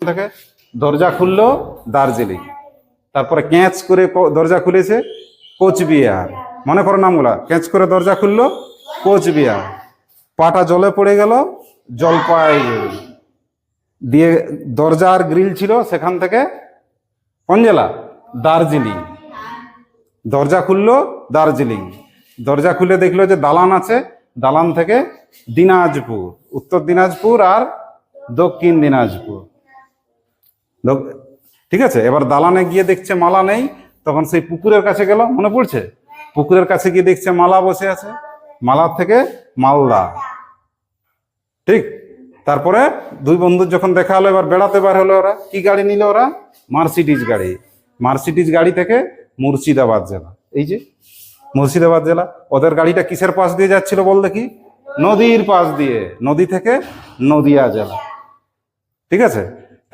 থেকে, দরজা খুললো দার্জিলিং। তারপরে ক্যাঁচ করে দরজা খুলেছে কোচবিহার। মনে করো নামগুলা, ক্যাঁচ করে দরজা খুললো কোচবিহার। পাটা জলে পড়ে গেল জলপাইগুড়ি দিয়ে দরজার গ্রিল ছিল সেখান থেকে কোন জেলা দার্জিলিং। দরজা খুললো দার্জিলিং। দরজা খুলে দেখল যে দালান আছে, দালান থেকে দিনাজপুর, উত্তর দিনাজপুর আর দক্ষিণ দিনাজপুর। ঠিক আছে? এবার দালানে গিয়ে দেখছে মালা নেই, তখন সেই পুকুরের কাছে গেল, মনে পড়ছে? পুকুরের কাছে গিয়ে দেখছে মালা বসে আছে, মালার থেকে মালদা। ঠিক? তারপরে দুই বন্ধুর যখন দেখা হলো, এবার বেড়াতে বার হলো ওরা। কি গাড়ি নিল ওরা? মার্সিডিজ গাড়ি। মার্সিডিজ গাড়ি থেকে মুর্শিদাবাদ জেলা। এই যে, মুর্শিদাবাদ জেলা। ওদের গাড়িটা কিসের পাশ দিয়ে যাচ্ছিল বল দেখি? নদীর পাশ দিয়ে। নদী থেকে নদিয়া জেলা। ঠিক আছে?